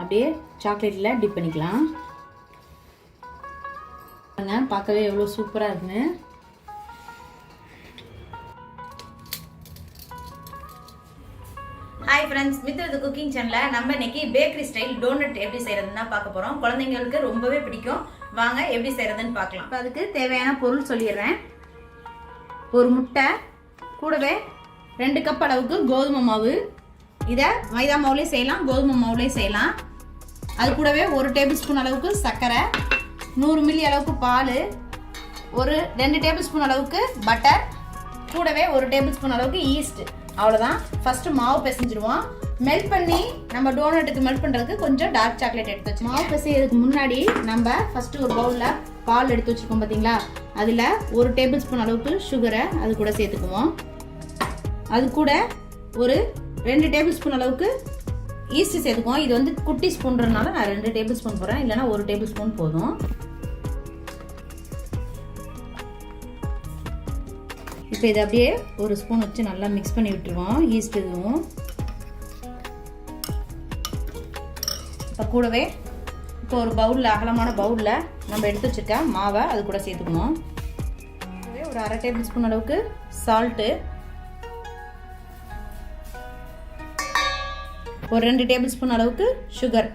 அப்படியே சாக்லேட்டில் டிப் பண்ணிக்கலாம். பாருங்க பார்க்கவே எவ்வளோ சூப்பராக இருக்குன்னு. ஹாய் ஃப்ரெண்ட்ஸ் மித்ரது குக்கிங் சேனலில் நம்ம இன்னைக்கு பேக்கரி ஸ்டைல் டோனட் எப்படி செய்யறதுன்னு தான் பார்க்க போகிறோம் குழந்தைங்களுக்கு ரொம்பவே பிடிக்கும். வாங்க எப்படி செய்யறதுன்னு பார்க்கலாம். இப்போ அதுக்கு தேவையான பொருள் சொல்லிடுறேன். ஒரு முட்டை கூடவே ரெண்டு கப் அளவுக்கு கோதுமை மாவு. இதை மைதா மாவுலேயும் செய்யலாம் கோதுமை மாவுலேயும் செய்யலாம். அது கூடவே ஒரு டேபிள் ஸ்பூன் அளவுக்கு சர்க்கரை நூறு மில்லி அளவுக்கு பால் ஒரு ரெண்டு டேபிள் ஸ்பூன் அளவுக்கு பட்டர் கூடவே ஒரு டேபிள் ஸ்பூன் அளவுக்கு ஈஸ்ட் அவ்வளோதான் ஃபஸ்ட்டு மாவு பிசைஞ்சிடுவோம் மெல்ட் பண்ணி நம்ம டோனட்டுக்கு மெல்ட் பண்ணுறதுக்கு கொஞ்சம் டார்க் சாக்லேட் எடுத்து வச்சு மாவு பிசையறதுக்கு முன்னாடி நம்ம ஃபஸ்ட்டு ஒரு பவுலில் பால் எடுத்து வச்சுருக்கோம் பார்த்தீங்களா அதில் ஒரு டேபிள் ஸ்பூன் அளவுக்கு சுகரை அது கூட சேர்த்துக்குவோம். அது கூட ஒரு ரெண்டு டேபிள் ஸ்பூன் அளவுக்கு ஈஸ்ட் சேர்த்துக்குவோம். இது வந்து குட்டி ஸ்பூன்றதுனால நான் ரெண்டு டேபிள் ஸ்பூன் போடுறேன். இல்லைன்னா ஒரு டேபிள் ஸ்பூன் போதும். இப்போ இதை அப்படியே ஒரு ஸ்பூன் வச்சு நல்லா மிக்ஸ் பண்ணி விட்டுருவோம். ஈஸ்ட் இதுவும். இப்போ கூடவே இப்போ ஒரு பவுலில் அகலமான பவுலில் நம்ம எடுத்து வச்சுருக்க மாவை அது கூட சேர்த்துக்கணும். ஒரு அரை டேபிள் ஸ்பூன் அளவுக்கு சால்ட்டு ஒரு ரெண்டு டேபிள் ஸ்பூன் அளவுக்கு சுகர்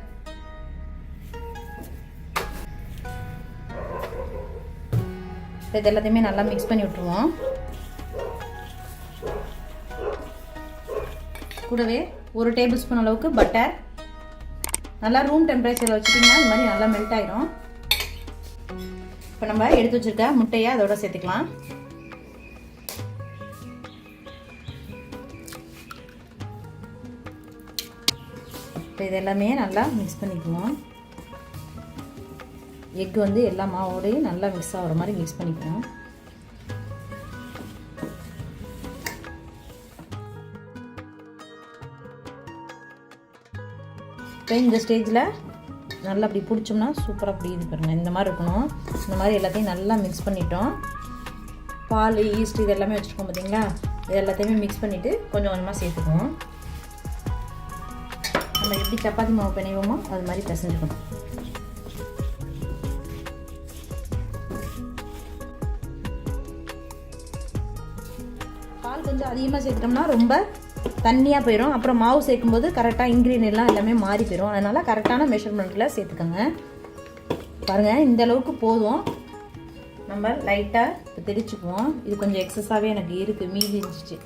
இது எல்லாத்தையுமே நல்லா மிக்ஸ் பண்ணி விட்டுருவோம். கூடவே ஒரு டேபிள் ஸ்பூன் அளவுக்கு பட்டர் நல்லா ரூம் டெம்பரேச்சரில் வச்சுட்டிங்கன்னா இந்த மாதிரி நல்லா மெல்ட் ஆயிரும். இப்போ நம்ம எடுத்து வச்சிருக்க முட்டையை அதோட சேர்த்துக்கலாம். இப்போ இது எல்லாமே நல்லா மிக்ஸ் பண்ணிக்குவோம். எக் வந்து எல்லா மாவோடையும் நல்லா மிக்ஸ் ஆகிற மாதிரி மிக்ஸ் பண்ணிக்குவோம். இப்போ இந்த ஸ்டேஜில் நல்லா அப்படி பிடிச்சோம்னா சூப்பராக அப்படி இது பாருங்கள் இந்த மாதிரி இருக்கணும். இந்த மாதிரி எல்லாத்தையும் நல்லா மிக்ஸ் பண்ணிட்டோம். பால் ஈஸ்ட் இது எல்லாமே வச்சுருக்கோம் பார்த்தீங்களா இது எல்லாத்தையுமே மிக்ஸ் பண்ணிவிட்டு கொஞ்சம் கொஞ்சமாக சேர்த்துக்குவோம். நம்ம எப்படி சப்பாத்தி மாவு பிணைவோமோ அது மாதிரி பிசைஞ்சுக்கணும். பால் கொஞ்சம் அதிகமாக சேர்த்துட்டோம்னா ரொம்ப தண்ணியாக போயிடும் அப்புறம் மாவு சேர்க்கும்போது கரெக்டாக இன்க்ரீடியன்ட் எல்லாம் எல்லாமே மாறி போயிடும் அதனால் கரெக்டான மெஷர்மெண்ட்டில் சேர்த்துக்கோங்க. பாருங்கள் இந்த அளவுக்கு போதும். நம்ம லைட்டாக இப்போ தெளிச்சுக்குவோம். இது கொஞ்சம் எக்ஸஸாகவே எனக்கு இருக்குது மீதி இருந்துச்சு.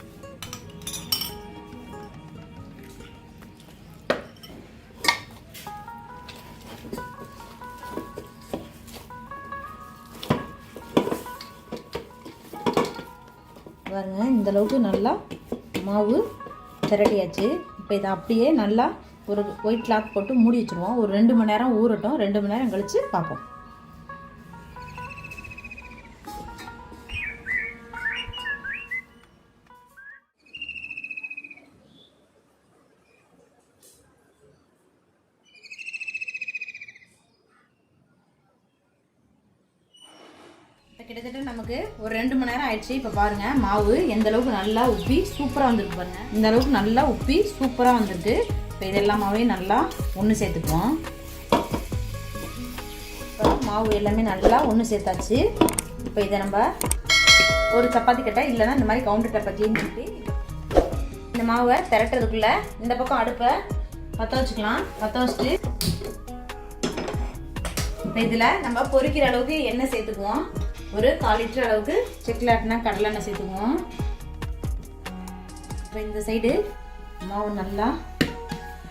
அந்தளவுக்கு அளவுக்கு நல்லா மாவு திரட்டியாச்சு. இப்போ இதை அப்படியே நல்லா ஒரு ஒயிட் கிளாத் போட்டு மூடி வச்சுருவோம். ஒரு ரெண்டு மணி நேரம் ஊறட்டும். ரெண்டு மணி நேரம் கழித்து பார்ப்போம். கிட்டத்தட்ட நமக்கு ஒரு ரெண்டு மணி நேரம் ஆயிடுச்சு. இப்போ பாருங்க மாவு எந்த அளவுக்கு நல்லா உப்பி சூப்பராக வந்திருக்கு பாருங்க. இந்த அளவுக்கு நல்லா உப்பி சூப்பராக வந்திருக்கு. இப்போ இது நல்லா ஒன்று சேர்த்துக்குவோம். இப்போ மாவு எல்லாமே நல்லா ஒன்று சேர்த்தாச்சு. இப்போ இதை நம்ம ஒரு சப்பாத்தி கட்டை இல்லைன்னா இந்த மாதிரி கவுண்டர் டப்பாத்தின்னு சொல்லிட்டு இந்த மாவை திரட்டுறதுக்குள்ளே இந்த பக்கம் அடுப்பை பற்ற வச்சுக்கலாம். பற்ற வச்சுட்டு இப்போ இதில் நம்ம பொரிக்கிற அளவுக்கு எண்ணெய் சேர்த்துக்குவோம். ஒரு கால் லிட்டர் அளவுக்கு செக்லாட்னா கடலெண்ணெய் சேர்த்துக்குவோம். இப்போ இந்த சைடு மாவு நல்லா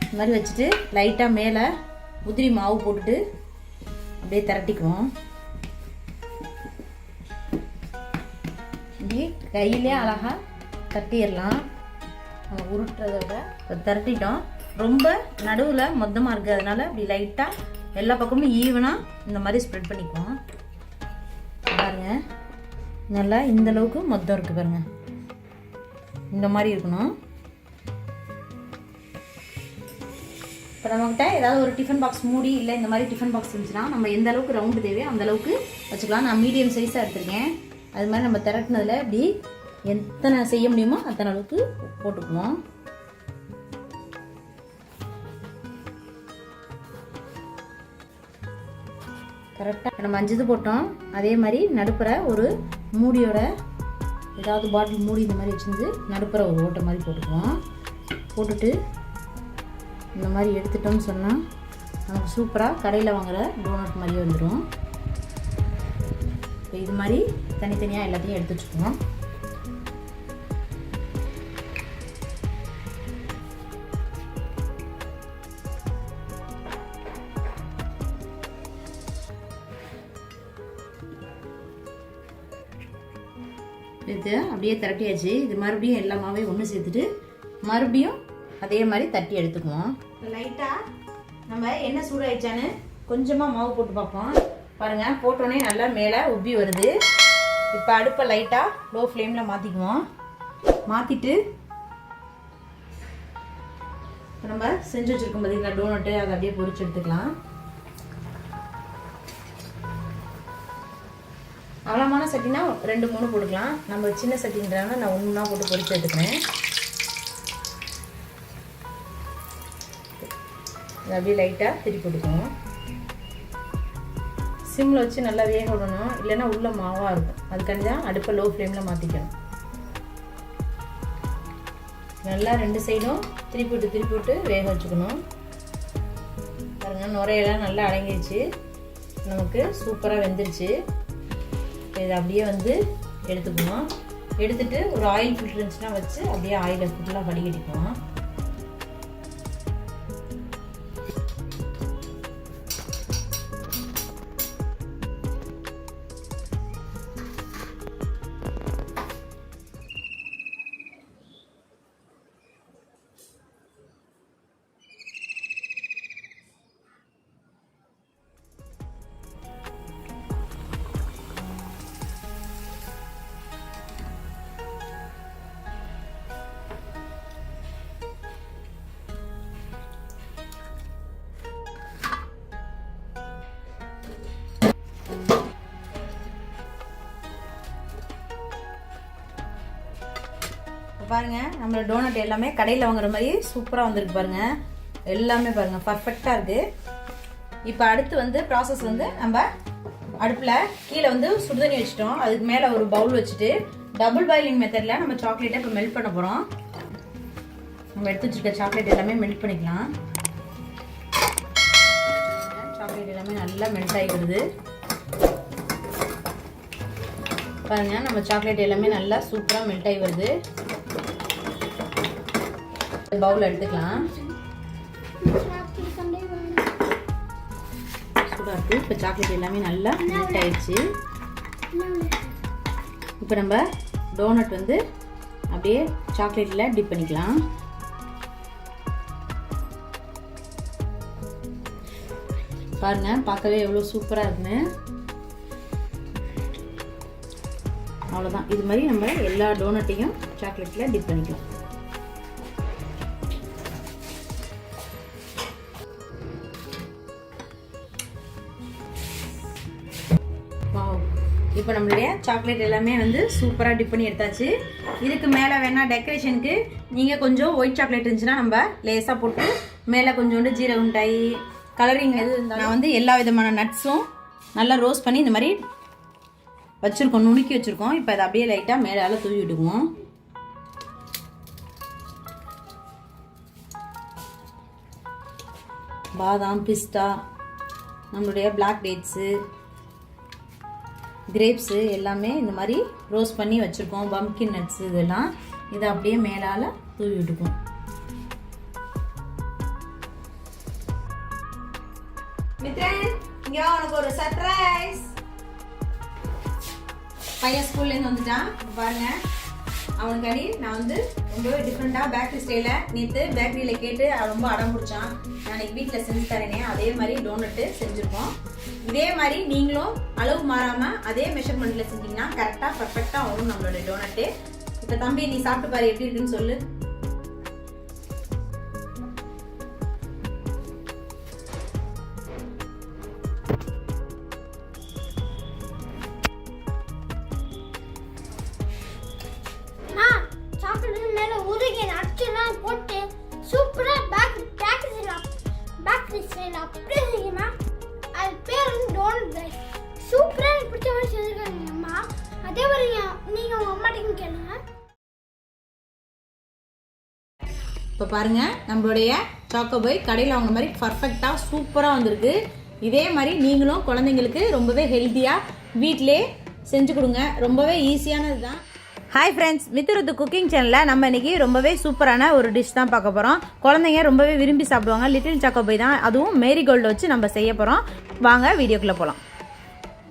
இந்த மாதிரி வச்சுட்டு லைட்டாக மேலே உதிரி மாவு போட்டுட்டு அப்படியே திரட்டிக்குவோம். இப்படி கையிலே அழகாக தட்டிடலாம். நம்ம உருட்டுறத விட இப்போ திரட்டிட்டோம். ரொம்ப நடுவில் மொத்தமாக இருக்குது அதனால இப்படி லைட்டாக எல்லா பக்கமும் ஈவனாக இந்த மாதிரி ஸ்ப்ரெட் பண்ணிக்குவோம். நல்லா இந்தளவுக்கு மொத்தம் இருக்குது பாருங்கள் இந்த மாதிரி இருக்கணும். இப்போ நம்மக்கிட்ட ஏதாவது ஒரு டிஃபன் பாக்ஸ் மூடி இல்லை இந்த மாதிரி டிஃபன் பாக்ஸ் இருந்துச்சுன்னா நம்ம எந்த அளவுக்கு ரவுண்டு தேவையோ அந்த அளவுக்கு வச்சுக்கலாம். நான் மீடியம் சைஸாக எடுத்துருக்கேன். அது மாதிரி நம்ம திரட்டினதில் இப்படி எத்தனை செய்ய முடியுமோ அத்தனை அளவுக்கு போட்டுக்குவோம். கரெக்டாக நம்ம அஞ்சு இது போட்டோம். அதே மாதிரி நடுப்புற ஒரு மூடியோட ஏதாவது பாட்டில் மூடி இந்த மாதிரி வச்சுருந்து நடுப்புற ஒரு ஓட்டை மாதிரி போட்டுக்குவோம். போட்டுட்டு இந்த மாதிரி எடுத்துட்டோம்னு சொன்னால் நமக்கு சூப்பராக கடையில் வாங்குகிற டோனட் மாதிரியே வந்துடும் இப்போ இது மாதிரி தனித்தனியாக எல்லாத்தையும் எடுத்து வச்சுக்குவோம். அப்படியே திரட்டியாச்சு. இது மறுபடியும் எல்லாமாவே ஒன்று சேர்த்துட்டு மறுபடியும் அதே மாதிரி தட்டி எடுத்துக்குவோம். லைட்டாக நம்ம என்ன சூடாயிடுச்சான்னு கொஞ்சமாக மாவு போட்டு பார்ப்போம். பாருங்கள் போட்டோன்னே நல்லா மேலே உப்பி வருது. இப்போ அடுப்பை லைட்டாக லோ ஃப்ளேமில் மாற்றிக்குவோம் மாற்றிட்டு நம்ம செஞ்சு வச்சுருக்கோம் பார்த்தீங்களா டோனட்டு அதை அப்படியே பொரிச்சு எடுத்துக்கலாம். அகலமான சட்டினா ரெண்டு மூணு போட்டுக்கலாம். நம்ம சின்ன சட்டின்றாங்க நான் ஒன்றா போட்டு பொரிச்சு எடுக்கிறேன் அப்படியே லைட்டாக திருப்பி போட்டுக்குவோம். சிம்மில் வச்சு நல்லா வேக விடணும். இல்லைன்னா உள்ள மாவாக இருக்கும். அதுக்காண்டி தான் அடுப்பை லோ ஃப்ளேமில் மாற்றிக்கணும் நல்லா ரெண்டு சைடும் திருப்பி விட்டு திருப்பி விட்டு வேக வச்சுக்கணும். பாருங்கள் நுரையெல்லாம் நல்லா அடங்கிடுச்சு நமக்கு சூப்பராக வெந்துருச்சு. இதை அப்படியே வந்து எடுத்துக்குவோம் எடுத்துட்டு ஒரு ஆயில் ஃபில்டர் இருந்துச்சுன்னா வச்சு அப்படியே ஆயிலை ஃபுல்லாக வடிகட்டிக்குவோம் பாருங்க நம்மளோட டோனட் எல்லாமே கடையில் வாங்குற மாதிரி சூப்பராக வந்திருக்கு பாருங்க. எல்லாமே பாருங்க பர்ஃபெக்டாக இருக்கு. இப்போ அடுத்து வந்து ப்ராசஸ் வந்து நம்ம அடுப்பில் கீழே வந்து சுடுதண்ணி வச்சுட்டோம். அதுக்கு மேலே ஒரு பவுல் வச்சுட்டு டபுள் பாயிலிங் மெத்தடில் நம்ம சாக்லேட்டை இப்போ மெல்ட் பண்ண போகிறோம் நம்ம எடுத்து வச்சுருக்க சாக்லேட் எல்லாமே மெல்ட் பண்ணிக்கலாம். சாக்லேட் எல்லாமே நல்லா மெல்ட் ஆகி வருது. பாருங்க நம்ம சாக்லேட் எல்லாமே நல்லா சூப்பராக மெல்ட் ஆகி வருது. பவுல் எடுத்துக்கலாம். சூடாக இருக்கு. இப்போ சாக்லேட் எல்லாமே நல்லா மெல்ட் ஆயிடுச்சு. இப்போ நம்ம டோனட் வந்து அப்படியே சாக்லேட்டில் டிப் பண்ணிக்கலாம். பாருங்க பார்க்கவே எவ்வளோ சூப்பராக இருக்குன்னு. அவ்வளோதான் இது மாதிரி நம்ம எல்லா டோனட்டையும் சாக்லேட்டில் டிப் பண்ணிக்கலாம். இப்போ நம்மளுடைய சாக்லேட் எல்லாமே வந்து சூப்பராக டிப் பண்ணி எடுத்தாச்சு. இதுக்கு மேலே வேணால் டெக்கரேஷனுக்கு நீங்கள் கொஞ்சம் ஒயிட் சாக்லேட் இருந்துச்சுன்னா நம்ம லேசாக போட்டு மேலே கொஞ்சோண்டு ஜீரக மிட்டாய் கலரிங் எது நான் வந்து எல்லா விதமான நட்ஸும் நல்லா ரோஸ்ட் பண்ணி இந்த மாதிரி வச்சுருக்கோம் நுணுக்கி வச்சுருக்கோம். இப்போ அதை அப்படியே லைட்டாக மேலால தூவி விட்டுக்குவோம். பாதாம் பிஸ்தா நம்மளுடைய பிளாக் டேட்ஸு கிரேப்ஸு எல்லாமே இந்த மாதிரி ரோஸ்ட் பண்ணி வச்சுருக்கோம். பம்கின் நட்ஸ் இதெல்லாம். இதை அப்படியே மேலால் தூவி விட்டுக்குவோம். இங்கே உனக்கு ஒரு சர்ப்ரைஸ் பையன் ஸ்கூல்லேருந்து வந்துட்டான். பாருங்க. அவனுக்காடி நான் வந்து ரொம்பவே டிஃப்ரெண்ட்டாக பேக்கரி ஸ்டைலில் நேற்று பேக்கரியில் கேட்டு ரொம்ப அடம் பிடிச்சான். நாளைக்கு வீட்டில் செஞ்சு தரேனே. அதே மாதிரி டோனட்டு செஞ்சுருக்கோம். இதே மாதிரி நீங்களும் அளவு மாறாமல் அதே மெஷர்மெண்ட்டில் செஞ்சீங்கன்னா கரெக்டாக பர்ஃபெக்டாக வரும் நம்மளோட டோனட்டு இப்போ தம்பி நீ சாப்பிட்டு பாரு எப்படி இருக்குன்னு சொல்லு. இப்போ பாருங்க நம்மளுடைய சாக்கோபாய் கடையில் வாங்கின மாதிரி பர்ஃபெக்டாக சூப்பராக வந்திருக்கு. இதே மாதிரி நீங்களும் குழந்தைங்களுக்கு ரொம்பவே ஹெல்த்தியாக வீட்டிலே செஞ்சு கொடுங்க. ரொம்பவே ஈஸியானது தான் ஹாய் ஃப்ரெண்ட்ஸ் மித்துரத்து குக்கிங் சேனலில் நம்ம இன்னைக்கு ரொம்பவே சூப்பரான ஒரு டிஷ் தான் பார்க்க போகிறோம் குழந்தைங்க ரொம்பவே விரும்பி சாப்பிடுவாங்க. லிட்டில் சாக்கோபாய் தான் அதுவும் மேரி கோல்டு வச்சு நம்ம செய்ய போகிறோம் வாங்க வீடியோக்குள்ளே போகலாம்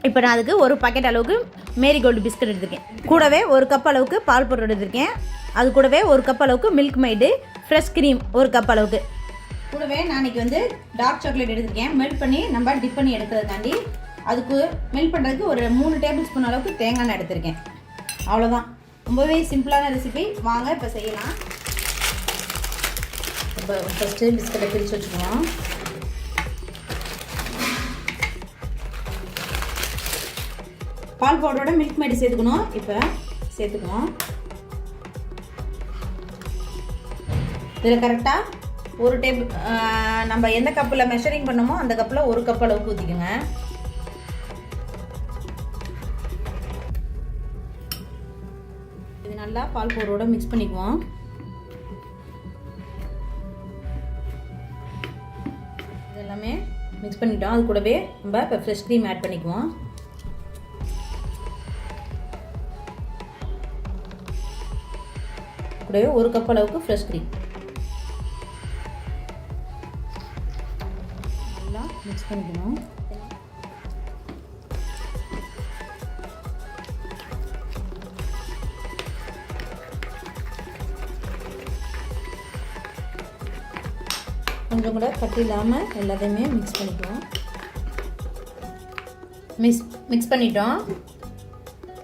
இப்போ நான் அதுக்கு ஒரு பாக்கெட் அளவுக்கு மேரி கோல்டு பிஸ்கட் எடுத்திருக்கேன். கூடவே ஒரு கப் அளவுக்கு பால் பவுடர் எடுத்திருக்கேன். அது கூடவே ஒரு கப் அளவுக்கு மில்க் மைடு ஃப்ரெஷ் க்ரீம் ஒரு கப் அளவுக்கு. கூடவே நான் இன்றைக்கி வந்து டார்க் சாக்லேட் எடுத்திருக்கேன். மெல்ட் பண்ணி நம்ம டிப் பண்ணி எடுக்கிறதுக்காண்டி அதுக்கு மெல்ட் பண்ணுறதுக்கு ஒரு மூணு டேபிள் ஸ்பூன் அளவுக்கு தேங்காய் எண்ணெய் எடுத்திருக்கேன். அவ்வளோதான் ரொம்பவே சிம்பிளான ரெசிபி வாங்க இப்போ செய்யலாம். இப்போ ஃபஸ்ட்டு பிஸ்கட்டை பிரித்து வச்சுக்குவோம் பால் பவுடரோட மில்க் மேடு சேர்த்துக்கணும். இப்போ சேர்த்துக்குவோம் இதில் கரெக்டாக ஒரு டேபிள் நம்ம எந்த கப்பில் மெஷரிங் பண்ணமோ அந்த கப்பில் ஒரு கப் அளவுக்கு ஊற்றிக்கோங்க இது நல்லா பால் போரோட மிக்ஸ் பண்ணிக்குவோம். இதெல்லாமே மிக்ஸ் பண்ணிட்டோம். அது கூடவே நம்ம இப்போ ஃப்ரெஷ் க்ரீம் ஆட் பண்ணிக்குவோம். கூடவே ஒரு கப் அளவுக்கு ஃப்ரெஷ் க்ரீம் பண்ணிக்கணும் கொஞ்சம் கூட கட்டி இல்லாமல் எல்லாத்தையுமே மிக்ஸ் பண்ணிக்குவோம். மிக்ஸ் மிக்ஸ் பண்ணிட்டோம்.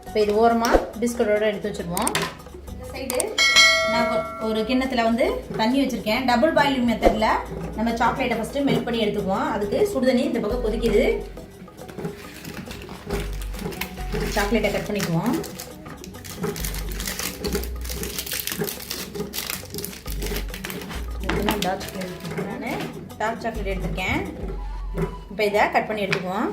இப்போ இது ஓரமாக பிஸ்கட்டோடு எடுத்து வச்சுருவோம். ஒரு கிண்ணத்தில் வந்து தண்ணி வச்சுருக்கேன். டபுள் பாயிலிங் மெத்தடில் நம்ம சாக்லேட்டை ஃபஸ்ட்டு மெல்ட் பண்ணி எடுத்துக்குவோம். அதுக்கு சுடுதண்ணி இந்த பக்கம் கொதிக்குது. சாக்லேட்டை கட் பண்ணிக்குவோம். நான் டார்க் சாக்லேட் நான். டார்க் சாக்லேட் எடுத்திருக்கேன். இப்போ இதை கட் பண்ணி எடுத்துக்குவோம்.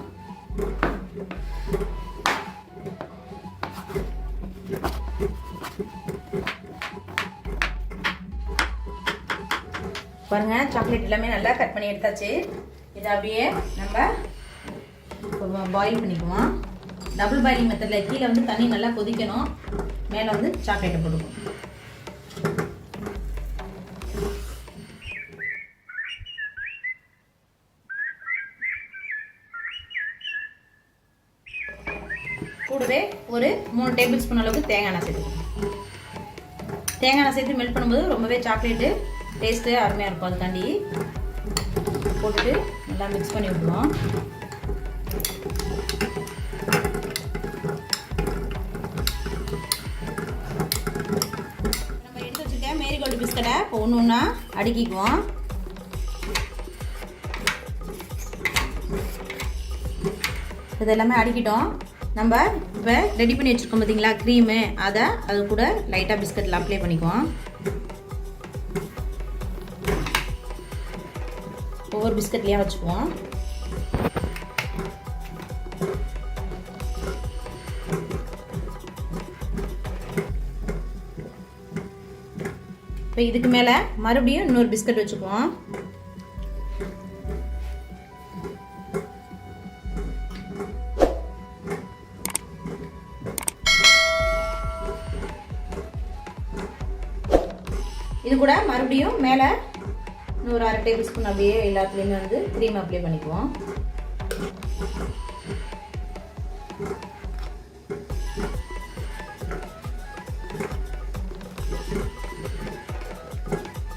பாருங்க சாக்லேட் எல்லாமே நல்லா கட் பண்ணி எடுத்தாச்சு. இதை அப்படியே நம்ம பாயில் பண்ணிக்குவோம். டபுள் பாயிலிங் மெத்தடில் கீழே வந்து தண்ணி நல்லா கொதிக்கணும். மேலே வந்து சாக்லேட்டை போடுவோம் கூடவே ஒரு மூணு டேபிள் ஸ்பூன் அளவுக்கு தேங்காய் எண்ணெய் சேர்த்துக்கணும். தேங்காய் எண்ணெய் சேர்த்து மெல்ட் பண்ணும்போது ரொம்பவே சாக்லேட்டு டேஸ்ட்டு அருமையாக இருக்கும். அதுக்காண்டி போட்டுட்டு நல்லா மிக்ஸ் பண்ணி விட்ருவோம் நம்ம எடுத்து வச்சுருக்கேன் மேரிகோல்டு பிஸ்கட்டை இப்போ ஒன்று ஒன்றா அடுக்கிக்குவோம். இது எல்லாமே அடுக்கிட்டோம். நம்ம இப்போ ரெடி பண்ணி வச்சுருக்கோம் பார்த்தீங்களா க்ரீமு அதை அது கூட லைட்டாக பிஸ்கட்டில் அப்ளை பண்ணிக்குவோம். ஒவ்வொரு பிஸ்கட்லேயும் வச்சுக்குவோம். இப்போ இதுக்கு மேலே மறுபடியும் இன்னொரு பிஸ்கட் வச்சுக்குவோம். இது கூட மறுபடியும் மேலே இன்னொரு அரை டேபிள் ஸ்பூன் அப்படியே எல்லாத்துலேயுமே வந்து க்ரீம் அப்ளை பண்ணிக்குவோம்.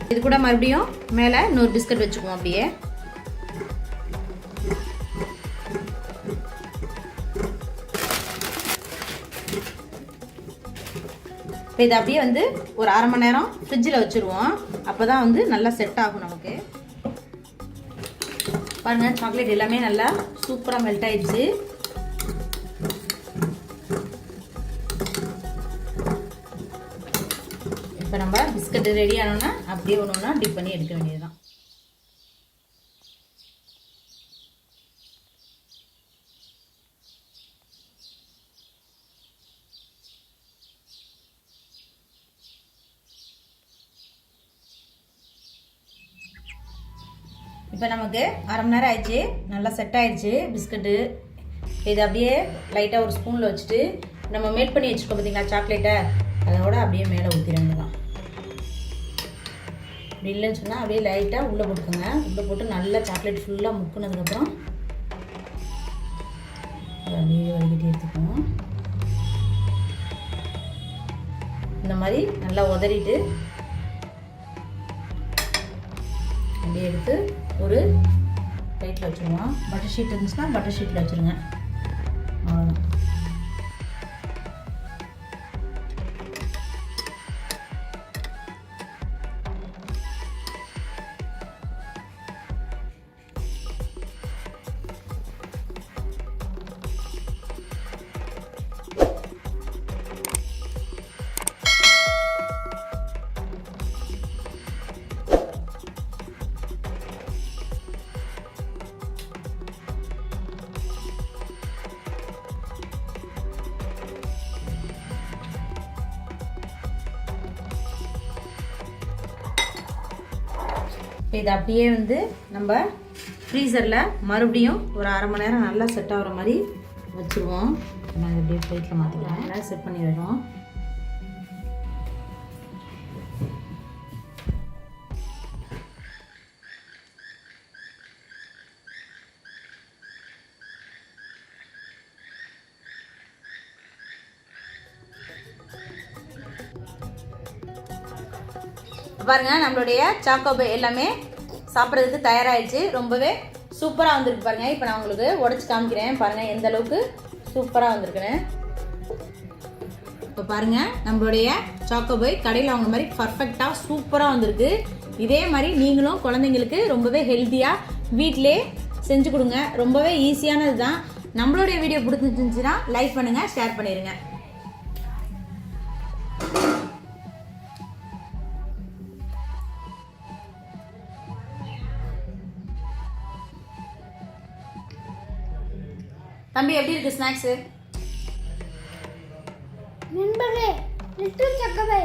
இது கூட மறுபடியும் மேலே இன்னொரு பிஸ்கட் வச்சுக்குவோம் அப்படியே. இப்போ இதை அப்படியே வந்து ஒரு அரை மணி நேரம் ஃப்ரிட்ஜில் வச்சுருவோம். அப்போ தான் வந்து நல்லா செட் ஆகும் நமக்கு. பாருங்கள் சாக்லேட் எல்லாமே நல்லா சூப்பராக மெல்ட் ஆயிடுச்சு. இப்போ நம்ம பிஸ்கட் ரெடி ஆனோன்னா அப்படியே ஒன்று ஒன்றா டிப் பண்ணி எடுக்க வேண்டியது இப்போ நமக்கு அரை மணி நேரம் ஆயிடுச்சு. நல்லா செட் ஆயிடுச்சு. பிஸ்கட்டு இது அப்படியே லைட்டாக ஒரு ஸ்பூனில் வச்சுட்டு நம்ம மேட் பண்ணி வச்சுருக்கோம் பார்த்தீங்களா சாக்லேட்டை அதோட அப்படியே மேலே ஊற்றிட அப்படி இல்லைன்னு சொன்னால் அப்படியே லைட்டாக உள்ளே போட்டுக்கோங்க. உள்ளே போட்டு நல்லா சாக்லேட் ஃபுல்லாக முக்குனதுக்கப்புறம் அப்படியே வடிகட்டி எடுத்துக்கணும் இந்த மாதிரி நல்லா உதறிட்டு அப்படியே எடுத்து ஒரு பிளேட்டில் வச்சுருவோம். பட்டர் ஷீட் இருந்துச்சுன்னா பட்டர் ஷீட்டில் வச்சுருங்க. இதை அப்படியே வந்து நம்ம ஃப்ரீசரில் மறுபடியும் ஒரு அரை மணி நேரம் நல்லா செட் ஆகுற மாதிரி வச்சுருவோம். நான் அப்படியே பிளேட்டில் மாற்றிக்கிறேன் நல்லா செட் பண்ணி வரோம் பாருங்க நம்மளுடைய சாக்கோபை எல்லாமே சாப்பிட்றதுக்கு தயாராகிடுச்சு ரொம்பவே சூப்பராக வந்திருக்கு பாருங்க. இப்போ நான் உங்களுக்கு உடச்சி காமிக்கிறேன். பாருங்கள் எந்த அளவுக்கு சூப்பராக வந்திருக்குன்னு. இப்போ பாருங்கள் நம்மளுடைய சாக்கோபை கடையில் அவங்க மாதிரி பர்ஃபெக்டாக சூப்பராக வந்திருக்கு. இதே மாதிரி நீங்களும் குழந்தைங்களுக்கு ரொம்பவே ஹெல்த்தியாக வீட்டிலே செஞ்சு கொடுங்க. ரொம்பவே ஈஸியானது தான் நம்மளுடைய வீடியோ பிடிச்சிருந்துச்சுன்னா லைக் பண்ணுங்கள் ஷேர் பண்ணிடுங்க தம்பி எப்படி இருக்கு ஸ்நாக்ஸு நண்பர்களே லிட்டில் சக்கரை